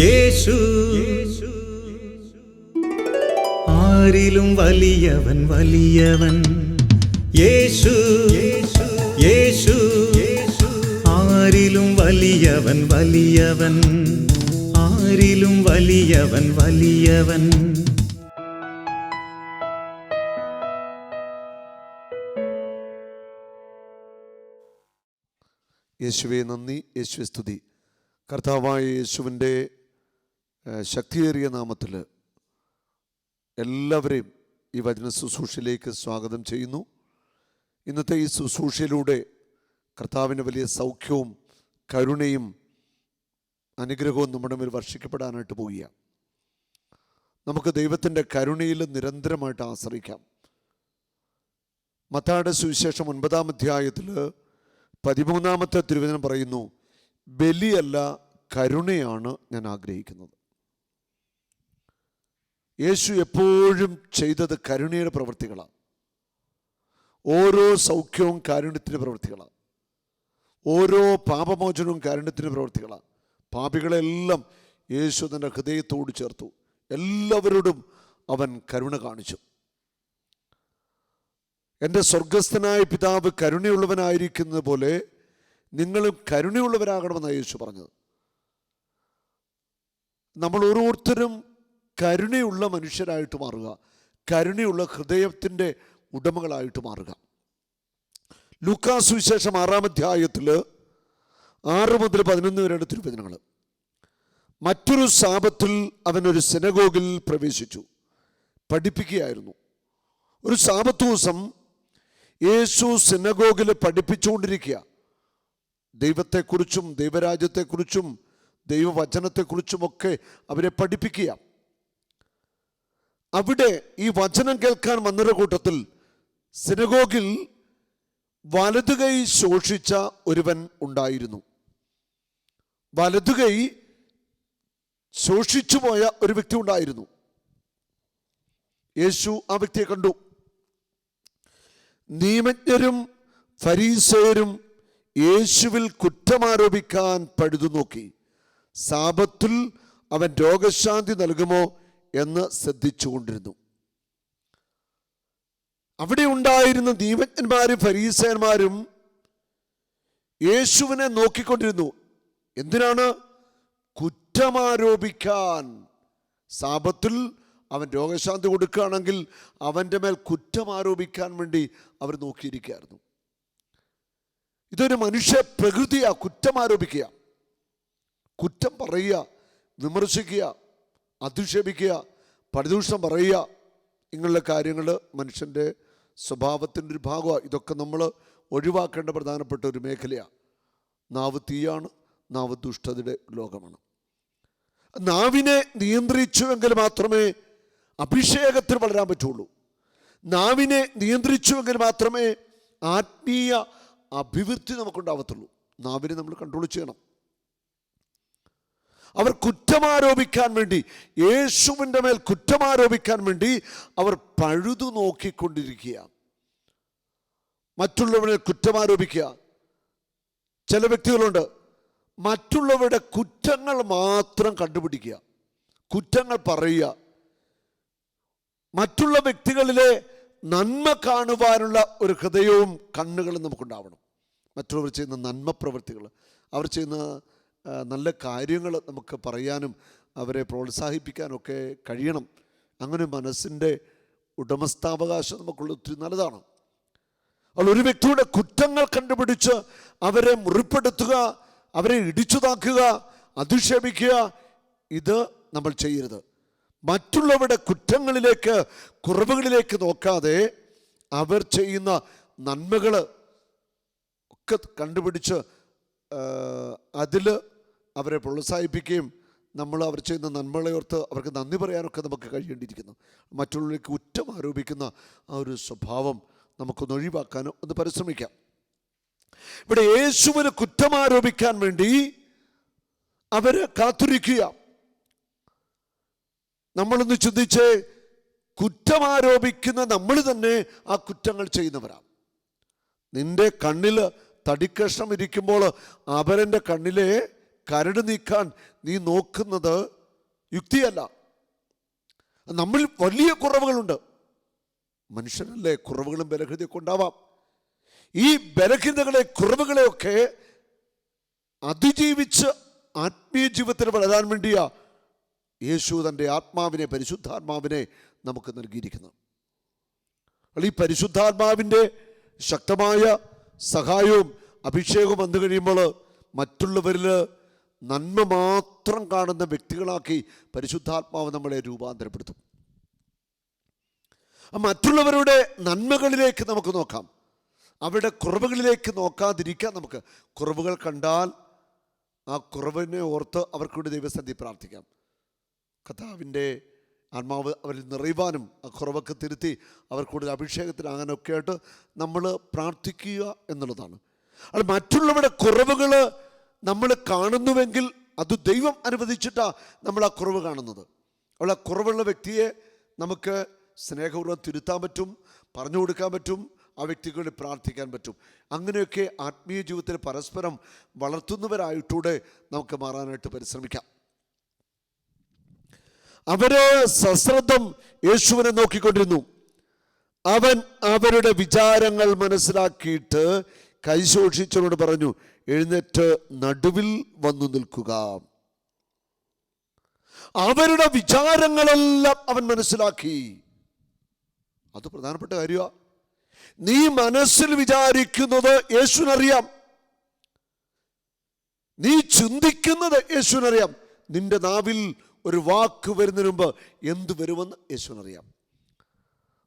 യേശു. ആരിലും വലിയവൻ വലിയവൻ. യേശു യേശു. ആരിലും വലിയവൻ വലിയവൻ. ആരിലും വലിയവൻ വലിയവൻ. യേശുവെ നന്ദി. യേശുവെ സ്തുതി. കർത്താവായ യേശുവിന്റെ ശക്തിയേറിയ നാമത്തിൽ എല്ലാവരെയും ഈ വചന ശുശ്രൂഷയിലേക്ക് സ്വാഗതം ചെയ്യുന്നു. ഇന്നത്തെ ഈ ശുശ്രൂഷയിലൂടെ കർത്താവിന്റെ വലിയ സൗഖ്യവും കരുണയും അനുഗ്രഹവും നമ്മുടെ മേൽ വർഷിക്കപ്പെടാനായിട്ട് പോവുകയാണ്. നമുക്ക് ദൈവത്തിന്റെ കരുണയിൽ നിരന്തരമായിട്ട് ആശ്രയിക്കാം. മത്താടെ സുവിശേഷം ഒൻപതാം അധ്യായത്തിൽ പതിമൂന്നാമത്തെ തിരുവചനം പറയുന്നു ബലിയല്ല കരുണയാണ് ഞാൻ ആഗ്രഹിക്കുന്നത്. യേശു എപ്പോഴും ചെയ്തത് കരുണയുടെ പ്രവൃത്തികളാണ്. ഓരോ സൗഖ്യവും കാരുണ്യത്തിന്റെ പ്രവൃത്തികളാണ്. ഓരോ പാപമോചനവും കാരുണ്യത്തിന്റെ പ്രവൃത്തികളാണ്. പാപികളെല്ലാം യേശു തന്റെ ഹൃദയത്തോട് ചേർത്തു. എല്ലാവരോടും അവൻ കരുണ കാണിച്ചു. എന്റെ സ്വർഗസ്ഥനായ പിതാവ് കരുണയുള്ളവനായിരിക്കുന്നത് പോലെ നിങ്ങളും കരുണയുള്ളവരാകണമെന്നാണ് യേശു പറഞ്ഞത്. നമ്മൾ ഓരോരുത്തരും കരുണയുള്ള മനുഷ്യരായിട്ട് മാറുക. കരുണയുള്ള ഹൃദയത്തിന്റെ ഉടമകളായിട്ട് മാറുക. ലൂക്കാസ് വിശേഷം ആറാം അധ്യായത്തിൽ ആറ് മുതൽ പതിനൊന്ന് വരെയാണ് തിരുവചനങ്ങൾ മറ്റൊരു സാപത്തിൽ അവൻ ഒരു സിനഗോഗിൽ പ്രവേശിച്ചു. പഠിപ്പിക്കുകയായിരുന്നു. ഒരു സാപത്ത് ദിവസം യേശു സിനഗോഗിൽ പഠിപ്പിച്ചുകൊണ്ടിരിക്കുക. ദൈവത്തെക്കുറിച്ചും ദൈവരാജ്യത്തെക്കുറിച്ചും ദൈവവചനത്തെക്കുറിച്ചുമൊക്കെ അവരെ പഠിപ്പിക്കുക. അവിടെ ഈ വചനം കേൾക്കാൻ വന്നൊരു കൂട്ടത്തിൽ സിനഗോഗിൽ വലതുകൈ ശോഷിച്ച ഒരുവൻ ഉണ്ടായിരുന്നു. വലതുകൈ ശോഷിച്ചു പോയ ഒരു വ്യക്തി ഉണ്ടായിരുന്നു. യേശു ആ വ്യക്തിയെ കണ്ടു. നിയമജ്ഞരും ഫരീസയരും യേശുവിൽ കുറ്റമാരോപിക്കാൻ പഴുതു നോക്കി സാപത്തിൽ അവൻ രോഗശാന്തി നൽകുമോ എന്ന് ശ്രദ്ധിച്ചുകൊണ്ടിരുന്നു. അവിടെ ഉണ്ടായിരുന്ന നിയമജ്ഞന്മാരും ഫരീസന്മാരും യേശുവിനെ നോക്കിക്കൊണ്ടിരുന്നു. എന്തിനാണ്? കുറ്റമാരോപിക്കാൻ. സാപത്തിൽ അവൻ രോഗശാന്തി കൊടുക്കുകയാണെങ്കിൽ അവന്റെ മേൽ കുറ്റം ആരോപിക്കാൻ വേണ്ടി അവർ നോക്കിയിരിക്കുകയായിരുന്നു. ഇതൊരു മനുഷ്യ പ്രകൃതിയാ കുറ്റം ആരോപിക്കുക കുറ്റം പറയുക വിമർശിക്കുക അധിക്ഷേപിക്കുക പരദൂഷണം പറയുക ഇങ്ങനെയുള്ള കാര്യങ്ങൾ മനുഷ്യന്റെ സ്വഭാവത്തിന്റെ ഒരു ഭാഗമാണ് ഇതൊക്കെ നമ്മൾ ഒഴിവാക്കേണ്ട പ്രധാനപ്പെട്ട ഒരു മേഖലയാണ് നാവ് തീയാണ് നാവ് ദുഷ്ടതയുടെ ലോകമാണ്. നാവിനെ നിയന്ത്രിച്ചുവെങ്കിൽ മാത്രമേ അഭിഷേകത്തിൽ വളരാൻ പറ്റുള്ളൂ. നാവിനെ നിയന്ത്രിച്ചുവെങ്കിൽ മാത്രമേ ആത്മീയ അഭിവൃദ്ധി നമുക്കുണ്ടാവത്തുള്ളൂ. നാവിനെ നമ്മൾ കൺട്രോൾ ചെയ്യണം. അവർ കുറ്റമാരോപിക്കാൻ വേണ്ടി യേശുവിന്റെ മേൽ കുറ്റമാരോപിക്കാൻ വേണ്ടി അവർ പഴുതു നോക്കിക്കൊണ്ടിരിക്കുക മറ്റുള്ളവരെ കുറ്റമാരോപിക്കുക. ചില വ്യക്തികളുണ്ട് മറ്റുള്ളവരുടെ കുറ്റങ്ങൾ മാത്രം കണ്ടുപിടിക്കുക കുറ്റങ്ങൾ പറയുക. മറ്റുള്ള വ്യക്തികളിലെ നന്മ കാണുവാനുള്ള ഒരു ഹൃദയവും കണ്ണുകളും നമുക്കുണ്ടാവണം. മറ്റുള്ളവർ ചെയ്യുന്ന നന്മ പ്രവൃത്തികൾ അവർ ചെയ്യുന്ന നല്ല കാര്യങ്ങൾ നമുക്ക് പറയാനും അവരെ പ്രോത്സാഹിപ്പിക്കാനൊക്കെ കഴിയണം. അങ്ങനെ മനസ്സിന്റെ ഉടമസ്ഥാവകാശം നമുക്കുള്ള ഒത്തിരി നല്ലതാണ്. അപ്പോൾ ഒരു വ്യക്തിയുടെ കുറ്റങ്ങൾ കണ്ടുപിടിച്ച് അവരെ മുറിപ്പെടുത്തുക അവരെ ഇടിച്ചു താക്കുക അധിക്ഷേപിക്കുക ഇത് നമ്മൾ ചെയ്യരുത്. മറ്റുള്ളവരുടെ കുറ്റങ്ങളിലേക്ക് കുറവുകളിലേക്ക് നോക്കാതെ അവർ ചെയ്യുന്ന നന്മകൾ ഒക്കെ കണ്ടുപിടിച്ച് അതിൽ അവരെ പ്രോത്സാഹിപ്പിക്കുകയും നമ്മൾ അവർ ചെയ്യുന്ന നന്മകളെ ഓർത്ത് അവർക്ക് നന്ദി പറയാനൊക്കെ നമുക്ക് കഴിയേണ്ടിയിരിക്കുന്നു. മറ്റുള്ളവർക്ക് കുറ്റം ആരോപിക്കുന്ന ആ ഒരു സ്വഭാവം നമുക്കൊന്ന് ഒഴിവാക്കാനോ ഒന്ന് പരിശ്രമിക്കാം. ഇവിടെ യേശുവിന് കുറ്റം ആരോപിക്കാൻ വേണ്ടി അവർ കാത്തിരിക്കുക. നമ്മളൊന്ന് ചിന്തിച്ച് കുറ്റമാരോപിക്കുന്ന നമ്മൾ തന്നെ ആ കുറ്റങ്ങൾ ചെയ്യുന്നവരാ. നിന്റെ കണ്ണിൽ തടിക്കഷ്ണം ഇരിക്കുമ്പോൾ അവരെ കണ്ണിലെ കരട് നീക്കാൻ നീ നോക്കുന്നത് യുക്തിയല്ല. നമ്മൾ വലിയ കുറവുകളുണ്ട്. മനുഷ്യനല്ലേ കുറവുകളും ബലഹൃതിയൊക്കെ ഉണ്ടാവാം. ഈ ബലഹീനതകളെ കുറവുകളെയൊക്കെ അതിജീവിച്ച് ആത്മീയ ജീവിതത്തിൽ വളരാൻ വേണ്ടിയാ യേശു തന്റെ ആത്മാവിനെ പരിശുദ്ധാത്മാവിനെ നമുക്ക് നൽകിയിരിക്കുന്നു അപ്പോൾ ഈ പരിശുദ്ധാത്മാവിന്റെ ശക്തമായ സഹായവും അഭിഷേകവും വന്നു കഴിയുമ്പോൾ മറ്റുള്ളവരിൽ നന്മ മാത്രം കാണുന്ന വ്യക്തികളാക്കി പരിശുദ്ധാത്മാവ് നമ്മളെ രൂപാന്തരപ്പെടുത്തും. മറ്റുള്ളവരുടെ നന്മകളിലേക്ക് നമുക്ക് നോക്കാം. അവരുടെ കുറവുകളിലേക്ക് നോക്കാതിരിക്കാൻ നമുക്ക്. കുറവുകൾ കണ്ടാൽ ആ കുറവിനെ ഓർത്ത് അവർക്ക് വേണ്ടി ദൈവസന്ധി പ്രാർത്ഥിക്കാം. കഥാവിന്റെ ആത്മാവ് അവരിൽ നിറയുവാനും ആ കുറവൊക്കെ തിരുത്തി അവർക്ക് കൂടുതൽ അഭിഷേകത്തിനാകാനൊക്കെ ആയിട്ട് നമ്മൾ പ്രാർത്ഥിക്കുക എന്നുള്ളതാണ്. അത് മറ്റുള്ളവരുടെ കുറവുകൾ നമ്മൾ കാണുന്നുവെങ്കിൽ അത് ദൈവം അനുവദിച്ചിട്ടാണ് നമ്മൾ ആ കുറവ് കാണുന്നത്. അവൾ ആ കുറവുള്ള വ്യക്തിയെ നമുക്ക് സ്നേഹപൂർവം തിരുത്താൻ പറ്റും പറഞ്ഞു കൊടുക്കാൻ പറ്റും ആ വ്യക്തികളെ പ്രാർത്ഥിക്കാൻ പറ്റും. അങ്ങനെയൊക്കെ ആത്മീയ ജീവിതത്തിൽ പരസ്പരം വളർത്തുന്നവരായിട്ടൂടെ നമുക്ക് മാറാനായിട്ട് പരിശ്രമിക്കാം. അവർ സശ്രദ്ധം യേശുവിനെ നോക്കിക്കൊണ്ടിരുന്നു. അവൻ അവരുടെ വിചാരങ്ങൾ മനസ്സിലാക്കിയിട്ട് കൈശോഷിച്ചവനോട് പറഞ്ഞു എഴുന്നേറ്റ് നടുവിൽ വന്നു നിൽക്കുക. അവരുടെ വിചാരങ്ങളെല്ലാം അവൻ മനസ്സിലാക്കി. അത് പ്രധാനപ്പെട്ട കാര്യമാണ് നീ മനസ്സിൽ വിചാരിക്കുന്നത് യേശുവിനറിയാം. നീ ചിന്തിക്കുന്നത് യേശുവിനറിയാം. നിന്റെ നാവിൽ ഒരു വാക്ക് വരുന്നതിന് മുമ്പ് എന്ത് വരുമെന്ന് യേശുവിനറിയാം.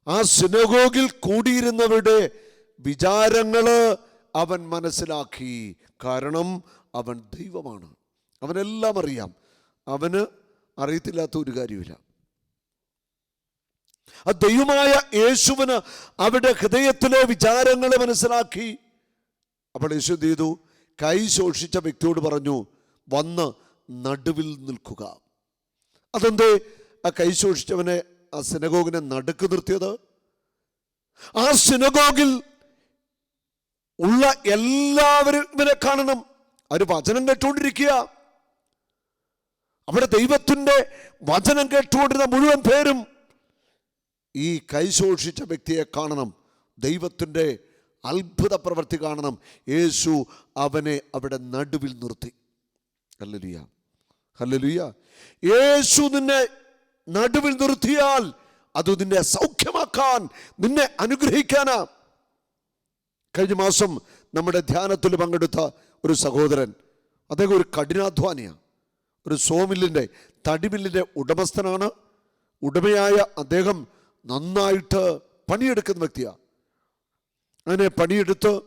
ആ സിനഗോഗിൽ കൂടിയിരുന്നവരുടെ വിചാരങ്ങൾ അവൻ മനസ്സിലാക്കി. കാരണം അവൻ ദൈവമാണ്. അവനെല്ലാം അറിയാം. അവന് അറിയത്തില്ലാത്ത ഒരു കാര്യമില്ല ആ ദൈവമായ യേശുവിന് അവരുടെ ഹൃദയത്തിലെ വിചാരങ്ങൾ മനസ്സിലാക്കി. അപ്പോൾ യേശു എന്ത് ചെയ്തു? കൈ ശോഷിച്ച വ്യക്തിയോട് പറഞ്ഞു വന്ന് നടുവിൽ നിൽക്കുക. അതെന്തേ? ആ കൈ ശോഷിച്ചവനെ ആ സിനഗോഗിനെ നടുക്ക് നിർത്തിയത്. ആ സിനഗോഗിൽ ഉള്ള എല്ലാവരും ഇവനെ കാണണം. അവർ വചനം കേട്ടുകൊണ്ടിരിക്കുക. അവിടെ ദൈവത്തിന്റെ വചനം കേട്ടുകൊണ്ടിരുന്ന മുഴുവൻ പേരും ഈ കൈശോഷിച്ച വ്യക്തിയെ കാണണം. ദൈവത്തിന്റെ അത്ഭുത പ്രവൃത്തി കാണണം. യേശു അവനെ അവിടെ നടുവിൽ നിർത്തി. ഹല്ലേലൂയ. ഹല്ലേലൂയ. യേശു നിന്നെ നടുവിൽ നിർത്തിയാൽ അത് നിന്നെ സൗഖ്യമാക്കാൻ നിന്നെ അനുഗ്രഹിക്കാനാ. കഴിഞ്ഞ മാസം നമ്മുടെ ധ്യാനത്തിൽ പങ്കെടുത്ത ഒരു സഹോദരൻ അദ്ദേഹം ഒരു കഠിനാധ്വാനിയാണ് ഒരു സോമില്ലിന്റെ തടിമില്ലിന്റെ ഉടമസ്ഥനാണ്. ഉടമയായ അദ്ദേഹം നന്നായിട്ട് പണിയെടുക്കുന്ന വ്യക്തിയാണ്. അങ്ങനെ പണിയെടുത്ത്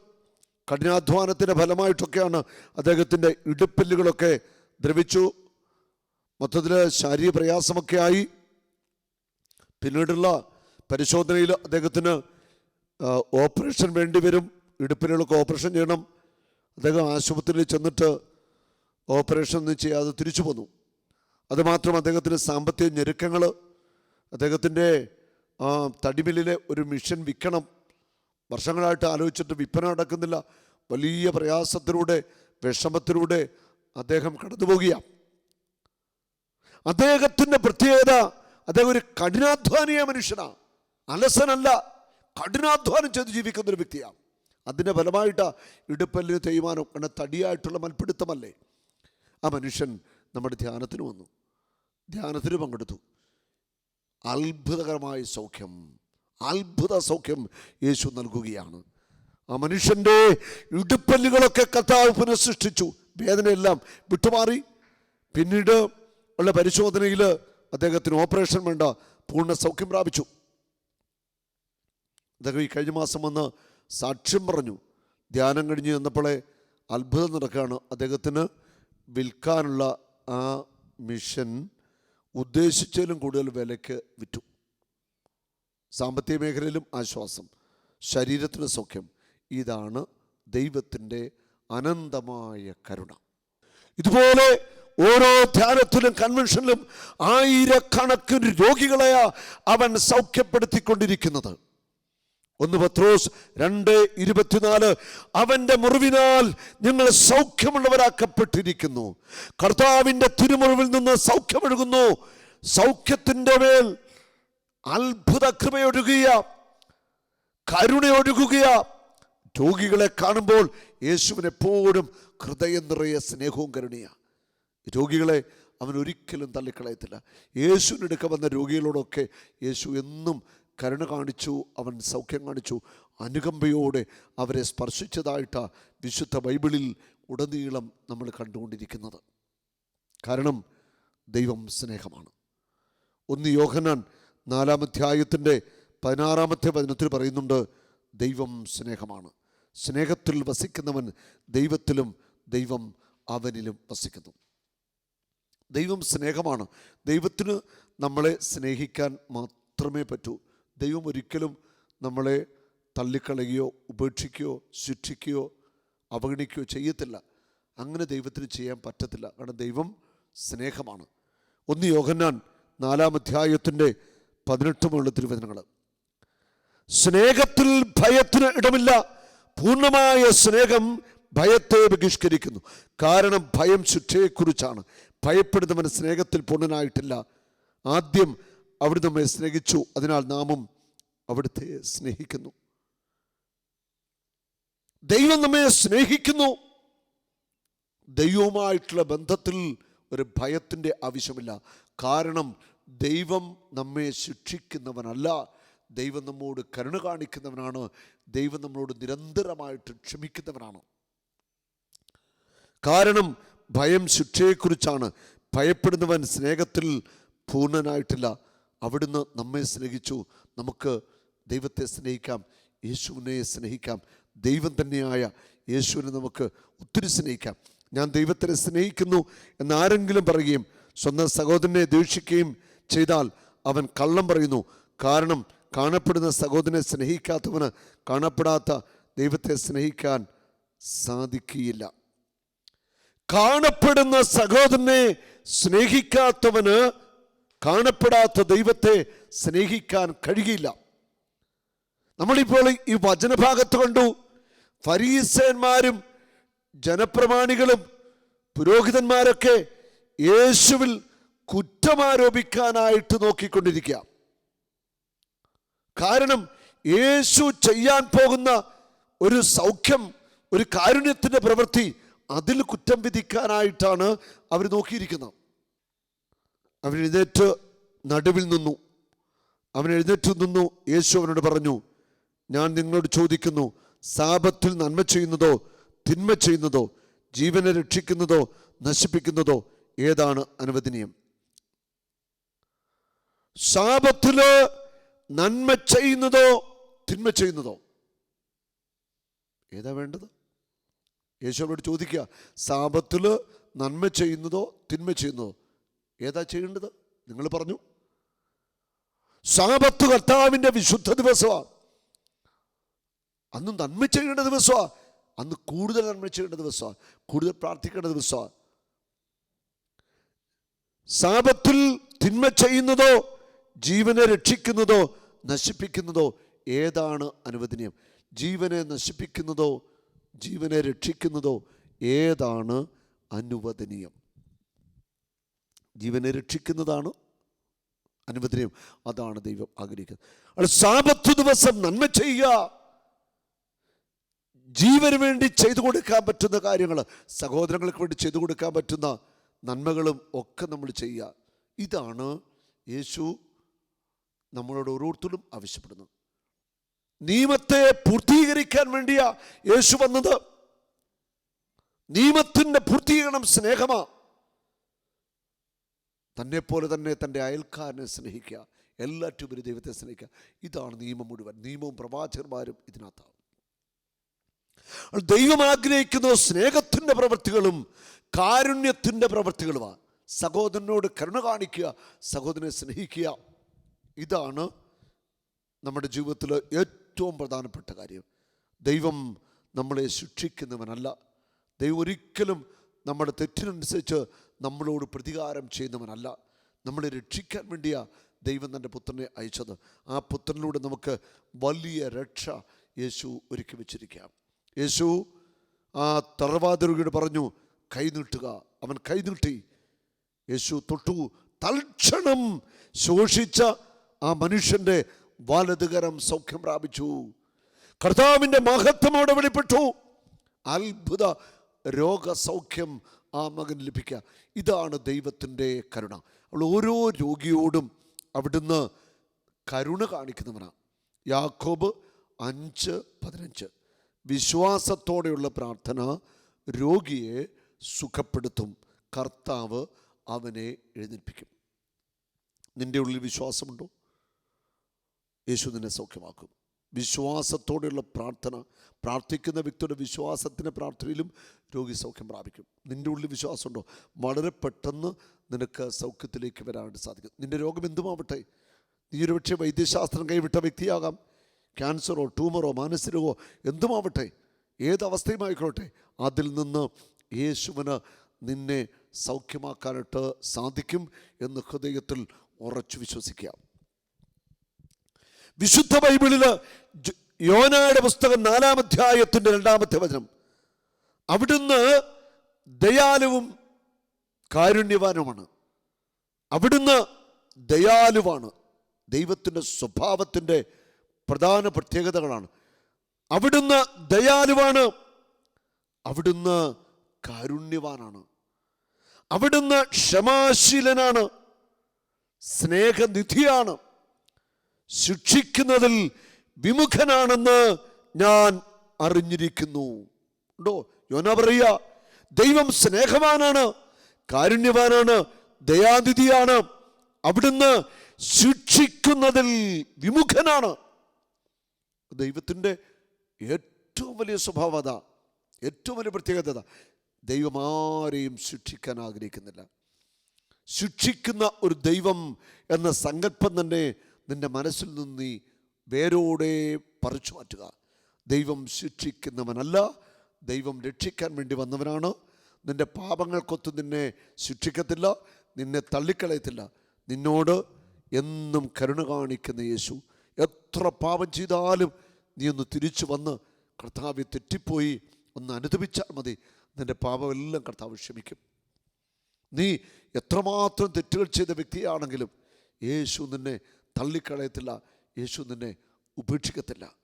കഠിനാധ്വാനത്തിന്റെ ഫലമായിട്ടൊക്കെയാണ് അദ്ദേഹത്തിന്റെ ഇടുപ്പല്ലുകളൊക്കെ ദ്രവിച്ചു. മൊത്തത്തിൽ ശാരീരിക പ്രയാസമൊക്കെ ആയി. പിന്നീടുള്ള പരിശോധനയിൽ അദ്ദേഹത്തിന് ഓപ്പറേഷൻ വേണ്ടി വരും. ഇടുപ്പിനുകളൊക്കെ ഓപ്പറേഷൻ ചെയ്യണം. അദ്ദേഹം ആശുപത്രിയിൽ ചെന്നിട്ട് ഓപ്പറേഷൻ ഒന്നും ചെയ്യാതെ തിരിച്ചു പോന്നു. അതുമാത്രം അദ്ദേഹത്തിന്റെ സാമ്പത്തിക ഞെരുക്കങ്ങൾ അദ്ദേഹത്തിന്റെ തടിമില്ലിലെ ഒരു മിഷൻ വിൽക്കണം. വർഷങ്ങളായിട്ട് ആലോചിച്ചിട്ട് വിൽപ്പന നടക്കുന്നില്ല. വലിയ പ്രയാസത്തിലൂടെ വിഷമത്തിലൂടെ അദ്ദേഹം കടന്നുപോകുകയാണ് അദ്ദേഹത്തിന്റെ പ്രത്യേകത അദ്ദേഹം ഒരു കഠിനാധ്വാനിയ മനുഷ്യനാണ് അലസനല്ല കഠിനാധ്വാനം ചെയ്ത് ജീവിക്കുന്ന ഒരു വ്യക്തിയാണ് അതിന്റെ ഫലമായിട്ട് ഇടുപ്പല്ലിന് തേയ്മാനം കാരണം തടിയായിട്ടുള്ള മൽപ്പിടുത്തമല്ലേ ആ മനുഷ്യൻ നമ്മുടെ ധ്യാനത്തിന് വന്നു. ധ്യാനത്തിന് പങ്കെടുത്തു. അത്ഭുതകരമായ സൗഖ്യം അത്ഭുത സൗഖ്യം യേശു നൽകുകയാണ്. ആ മനുഷ്യന്റെ ഇടുപ്പല്ലുകളൊക്കെ കർത്താവ് പുനഃസൃഷ്ടിച്ചു. വേദനയെല്ലാം വിട്ടുമാറി. പിന്നീട് ഉള്ള പരിശോധനയിൽ അദ്ദേഹത്തിന് ഓപ്പറേഷൻ വേണ്ട പൂർണ സൗഖ്യം പ്രാപിച്ചു. അദ്ദേഹം ഈ കഴിഞ്ഞ മാസം വന്ന് സാക്ഷ്യം പറഞ്ഞു. ധ്യാനം കഴിഞ്ഞ് ചെന്നപ്പോഴേ അത്ഭുതം നടക്കുകയാണ്. അദ്ദേഹത്തിന് വിൽക്കാനുള്ള ആ മിഷൻ ഉദ്ദേശിച്ചതിലും കൂടുതൽ വിലയ്ക്ക് വിറ്റു. സാമ്പത്തിക മേഖലയിലും ആശ്വാസം. ശരീരത്തിന് സൗഖ്യം. ഇതാണ് ദൈവത്തിന്റെ അനന്തമായ കരുണ. ഇതുപോലെ ഓരോ ധ്യാനത്തിലും കൺവെൻഷനിലും ആയിരക്കണക്കിന് രോഗികളെയാ അവൻ സൗഖ്യപ്പെടുത്തിക്കൊണ്ടിരിക്കുന്നത്. ഒന്ന് പത്രോസ് രണ്ട് ഇരുപത്തിനാല്. അവന്റെ മുറിവിനാൽ നിങ്ങൾ സൗഖ്യമുള്ളവരാക്കപ്പെട്ടിരിക്കുന്നു. കർത്താവിന്റെ തിരുമുറിവിൽ നിന്ന് സൗഖ്യമൊഴുകുന്നു. സൗഖ്യത്തിന്റെ മേൽ അത്ഭുത കൃപയൊഴുകിയ കരുണയൊഴുകുക. രോഗികളെ കാണുമ്പോൾ യേശുവിനെപ്പോഴും ഹൃദയം നിറയെ സ്നേഹവും കരുണിയ രോഗികളെ അവൻ ഒരിക്കലും തള്ളിക്കളയത്തില്ല. യേശുവിനെടുക്ക വന്ന രോഗികളോടൊക്കെ യേശു എന്നും കരുണ കാണിച്ചു അവൻ സൗഖ്യം കാണിച്ചു. അനുകമ്പയോടെ അവരെ സ്പർശിച്ചതായിട്ട് വിശുദ്ധ ബൈബിളിൽ ഉടനീളം നമ്മൾ കണ്ടുകൊണ്ടിരിക്കുന്നത്. കാരണം ദൈവം സ്നേഹമാണ്. ഒന്ന് യോഹനാൻ നാലാമധ്യായത്തിന്റെ പതിനാറാമത്തെ വചനത്തിൽ പറയുന്നുണ്ട് ദൈവം സ്നേഹമാണ്. സ്നേഹത്തിൽ വസിക്കുന്നവൻ ദൈവത്തിലും ദൈവം അവനിലും വസിക്കുന്നു. ദൈവം സ്നേഹമാണ്. ദൈവത്തിന് നമ്മളെ സ്നേഹിക്കാൻ മാത്രമേ പറ്റൂ. ദൈവം ഒരിക്കലും നമ്മളെ തള്ളിക്കളയുകയോ ഉപേക്ഷിക്കുകയോ ശിക്ഷിക്കുകയോ അവഗണിക്കുകയോ ചെയ്യത്തില്ല. അങ്ങനെ ദൈവത്തിന് ചെയ്യാൻ പറ്റത്തില്ല. കാരണം ദൈവം സ്നേഹമാണ്. ഒന്ന് യോഹന്നാൻ നാലാം അധ്യായത്തിന്റെ പതിനെട്ട് മുകളിൽ തിരുവചനങ്ങൾ സ്നേഹത്തിൽ ഭയത്തിന് ഇടമില്ല. പൂർണമായ സ്നേഹം ഭയത്തെ ബഹിഷ്കരിക്കുന്നു. കാരണം ഭയം ശിക്ഷയെക്കുറിച്ചാണ്. ഭയപ്പെടുന്നവൻ സ്നേഹത്തിൽ പൂർണനായിട്ടില്ല. ആദ്യം അവിടെ നമ്മെ സ്നേഹിച്ചു. അതിനാൽ നാമും അവിടുത്തെ സ്നേഹിക്കുന്നു. ദൈവം നമ്മെ സ്നേഹിക്കുന്നു. ദൈവവുമായിട്ടുള്ള ബന്ധത്തിൽ ഒരു ഭയത്തിന്റെ ആവശ്യമില്ല. കാരണം ദൈവം നമ്മെ ശിക്ഷിക്കുന്നവനല്ല. ദൈവം നമ്മോട് കരുണ കാണിക്കുന്നവനാണ്. ദൈവം നമ്മളോട് നിരന്തരമായിട്ട് ക്ഷമിക്കുന്നവനാണ്. കാരണം ഭയം ശിക്ഷയെക്കുറിച്ചാണ്. ഭയപ്പെടുന്നവൻ സ്നേഹത്തിൽ പൂർണനായിട്ടില്ല. അവിടുന്ന് നമ്മെ സ്നേഹിച്ചു. നമുക്ക് ദൈവത്തെ സ്നേഹിക്കാം. യേശുവിനെ സ്നേഹിക്കാം. ദൈവം തന്നെയായ യേശുവിനെ നമുക്ക് ഒത്തിരി സ്നേഹിക്കാം. ഞാൻ ദൈവത്തിനെ സ്നേഹിക്കുന്നു എന്നാരെങ്കിലും പറയുകയും സ്വന്തം സഹോദരനെ ദേഷിക്കുകയും ചെയ്താൽ അവൻ കള്ളം പറയുന്നു. കാരണം കാണപ്പെടുന്ന സഹോദരനെ സ്നേഹിക്കാത്തവന് കാണപ്പെടാത്ത ദൈവത്തെ സ്നേഹിക്കാൻ സാധിക്കുകയില്ല. കാണപ്പെടുന്ന സഹോദരനെ സ്നേഹിക്കാത്തവന് കാണപ്പെടാത്ത ദൈവത്തെ സ്നേഹിക്കാൻ കഴിയില്ല. നമ്മളിപ്പോൾ ഈ വചനഭാഗത്ത് കണ്ടു ഫരീസന്മാരും ജനപ്രമാണികളും പുരോഹിതന്മാരൊക്കെ യേശുവിൽ കുറ്റമാരോപിക്കാനായിട്ട് നോക്കിക്കൊണ്ടിരിക്കുക. കാരണം യേശു ചെയ്യാൻ പോകുന്ന ഒരു സൗഖ്യം ഒരു കാരുണ്യത്തിന്റെ പ്രവൃത്തി അതിൽ കുറ്റം വിധിക്കാനായിട്ടാണ് അവർ നോക്കിയിരിക്കുന്നത്. അവൻ എഴുന്നേറ്റ് നടുവിൽ നിന്നു. അവൻ എഴുന്നേറ്റ് നിന്നു. യേശു അവനോട് പറഞ്ഞു ഞാൻ നിങ്ങളോട് ചോദിക്കുന്നു സാപത്തിൽ നന്മ ചെയ്യുന്നതോ തിന്മ ചെയ്യുന്നതോ ജീവനെ രക്ഷിക്കുന്നതോ നശിപ്പിക്കുന്നതോ ഏതാണ് അനുവദനീയം? ശാപത്തിൽ നന്മ ചെയ്യുന്നതോ തിന്മ ചെയ്യുന്നതോ? ഏതാ വേണ്ടത്? യേശുവിനോട് ചോദിക്കുക സാപത്തിൽ നന്മ ചെയ്യുന്നതോ തിന്മ ചെയ്യുന്നതോ? ഏതാ ചെയ്യേണ്ടത്? നിങ്ങൾ പറഞ്ഞു. സാപത്ത് കർത്താവിന്റെ വിശുദ്ധ ദിവസമാണ് അന്ന് നന്മ ചെയ്യേണ്ട ദിവസമാണ് അന്ന് കൂടുതൽ നന്മ ചെയ്യേണ്ട ദിവസമാണ് കൂടുതൽ പ്രാർത്ഥിക്കേണ്ട ദിവസമാണ് സാപത്തിൽ തിന്മ ചെയ്യുന്നതോ ജീവനെ രക്ഷിക്കുന്നതോ നശിപ്പിക്കുന്നതോ ഏതാണ് അനുവദനീയം? ജീവനെ നശിപ്പിക്കുന്നതോ ജീവനെ രക്ഷിക്കുന്നതോ ഏതാണ് അനുവദനീയം? ജീവനെ രക്ഷിക്കുന്നതാണ് അനുവദനീയം. അതാണ് ദൈവം ആഗ്രഹിക്കുന്നത്. അവിടെ സാപത്ത് ദിവസം നന്മ ചെയ്യുക. ജീവന് വേണ്ടി ചെയ്തു കൊടുക്കാൻ പറ്റുന്ന കാര്യങ്ങൾ സഹോദരങ്ങൾക്ക് വേണ്ടി ചെയ്തു കൊടുക്കാൻ പറ്റുന്ന നന്മകളും ഒക്കെ നമ്മൾ ചെയ്യുക. ഇതാണ് യേശു നമ്മളോട് ഓരോരുത്തരും ആവശ്യപ്പെടുന്നത്. നിയമത്തെ പൂർത്തീകരിക്കാൻ വേണ്ടിയാ യേശു വന്നത്. നിയമത്തിന്റെ പൂർത്തീകരണം സ്നേഹമാ. തന്നെ പോലെ തന്നെ തന്റെ അയൽക്കാരനെ സ്നേഹിക്കുക എല്ലാറ്റുപരി ദൈവത്തെ സ്നേഹിക്കുക. ഇതാണ് നിയമം മുഴുവൻ. നിയമവും പ്രവാചകന്മാരും ഇതിനകത്താണ്. ദൈവം ആഗ്രഹിക്കുന്ന സ്നേഹത്തിന്റെ പ്രവൃത്തികളും കാരുണ്യത്തിന്റെ പ്രവൃത്തികളുമാണ്. സഹോദരനോട് കരുണ കാണിക്കുക സഹോദരനെ സ്നേഹിക്കുക. ഇതാണ് നമ്മുടെ ജീവിതത്തിൽ ഏറ്റവും പ്രധാനപ്പെട്ട കാര്യം. ദൈവം നമ്മളെ ശിക്ഷിക്കുന്നവനല്ല. ദൈവം ഒരിക്കലും നമ്മുടെ തെറ്റിനനുസരിച്ച് നമ്മളോട് പ്രതികാരം ചെയ്യുന്നവനല്ല. നമ്മളെ രക്ഷിക്കാൻ വേണ്ടിയാണ് ദൈവം തന്റെ പുത്രനെ അയച്ചത്. ആ പുത്രനിലൂടെ നമുക്ക് വലിയ രക്ഷ യേശു ഒരുക്കി വെച്ചിരിക്കാം. യേശു ആ തറവാതിരുകയോട് പറഞ്ഞു കൈനീട്ടുക അവൻ കൈനീട്ടി യേശു തൊട്ടു. തൽക്ഷണം ശോഷിച്ച ആ മനുഷ്യന്റെ വലതുകരം സൗഖ്യം പ്രാപിച്ചു. കർത്താവിന്റെ മഹത്വം അവിടെ വെളിപ്പെട്ടു. അത്ഭുത രോഗസൗഖ്യം ആ മകൻ ലഭിക്കുക. ഇതാണ് ദൈവത്തിന്റെ കരുണ. അവൾ ഓരോ രോഗിയോടും അവിടുന്ന് കരുണ കാണിക്കുന്നവനാണ് യാക്കോബ് അഞ്ച് പതിനഞ്ച്. വിശ്വാസത്തോടെയുള്ള പ്രാർത്ഥന രോഗിയെ സുഖപ്പെടുത്തും. കർത്താവ് അവനെ എഴുന്നേൽപ്പിക്കും. നിന്റെ ഉള്ളിൽ വിശ്വാസമുണ്ടോ? യേശു നിന്നെ സൗഖ്യമാക്കും. വിശ്വാസത്തോടെയുള്ള പ്രാർത്ഥന പ്രാർത്ഥിക്കുന്ന വ്യക്തിയുടെ വിശ്വാസത്തിന്റെ പ്രാർത്ഥനയിലും രോഗി സൗഖ്യം പ്രാപിക്കും. നിന്റെ ഉള്ളിൽ വിശ്വാസമുണ്ടോ? വളരെ പെട്ടെന്ന് നിനക്ക് സൗഖ്യത്തിലേക്ക് വരാനായിട്ട് സാധിക്കും. നിന്റെ രോഗം എന്തുമാവട്ടെ? നീ ഒരു പക്ഷേ വൈദ്യശാസ്ത്രം കൈവിട്ട വ്യക്തിയാകാം. ക്യാൻസറോ ട്യൂമറോ മാനസികമോ എന്തുമാവട്ടെ? ഏതവസ്ഥയുമായിക്കോട്ടെ അതിൽ നിന്ന് യേശുവിന് നിന്നെ സൗഖ്യമാക്കാനായിട്ട് സാധിക്കും എന്ന് ഹൃദയത്തിൽ ഉറച്ചു വിശ്വസിക്കുക. വിശുദ്ധ ബൈബിളിൽ ജ- യോനായുടെ പുസ്തകം നാലാം അധ്യായത്തിന്റെ രണ്ടാമത്തെ വചനം. അവിടുന്ന് ദയാലുവും കാരുണ്യവാനുമാണ്. അവിടുന്ന് ദയാലുവാണ്. ദൈവത്തിന്റെ സ്വഭാവത്തിന്റെ പ്രധാന പ്രത്യേകതകളാണ്. അവിടുന്ന് ദയാലുവാണ്. അവിടുന്ന് കാരുണ്യവാനാണ്. അവിടുന്ന് ക്ഷമാശീലനാണ്. സ്നേഹനിധിയാണ്. ശിക്ഷിക്കുന്നതിൽ വിമുഖനാണെന്ന് ഞാൻ അറിഞ്ഞിരിക്കുന്നു. ഉണ്ടോ? യോന പറയുക ദൈവം സ്നേഹവാനാണ് കാരുണ്യവാനാണ് ദയാതിഥിയാണ് അവിടുന്ന് ശിക്ഷിക്കുന്നതിൽ വിമുഖനാണ്. ദൈവത്തിന്റെ ഏറ്റവും വലിയ സ്വഭാവത ഏറ്റവും വലിയ പ്രത്യേകത. ദൈവം ആരെയും ശിക്ഷിക്കാൻ ആഗ്രഹിക്കുന്നില്ല. ശിക്ഷിക്കുന്ന ഒരു ദൈവം എന്ന സങ്കല്പം തന്നെ നിന്റെ മനസ്സിൽ നിന്ന് നീ വേരോടെ പറിച്ചു മാറ്റുക. ദൈവം ശിക്ഷിക്കുന്നവനല്ല ദൈവം രക്ഷിക്കാൻ വേണ്ടി വന്നവനാണ്. നിന്റെ പാപങ്ങൾക്കൊത്ത് നിന്നെ ശിക്ഷിക്കത്തില്ല നിന്നെ തള്ളിക്കളയത്തില്ല. നിന്നോട് എന്നും കരുണ കാണിക്കുന്ന യേശു. എത്ര പാപം ചെയ്താലും നീ ഒന്ന് തിരിച്ചു വന്ന് കർത്താവ് തെറ്റിപ്പോയി ഒന്ന് അനുദപിച്ചാൽ മതി. നിന്റെ പാപമെല്ലാം കർത്താവ് ക്ഷമിക്കും. നീ എത്രമാത്രം തെറ്റുകൾ ചെയ്ത വ്യക്തിയാണെങ്കിലും യേശു നിന്നെ തള്ളിക്കളയത്തില്ല. യേശു നിന്നെ ഉപേക്ഷിക്കത്തില്ല.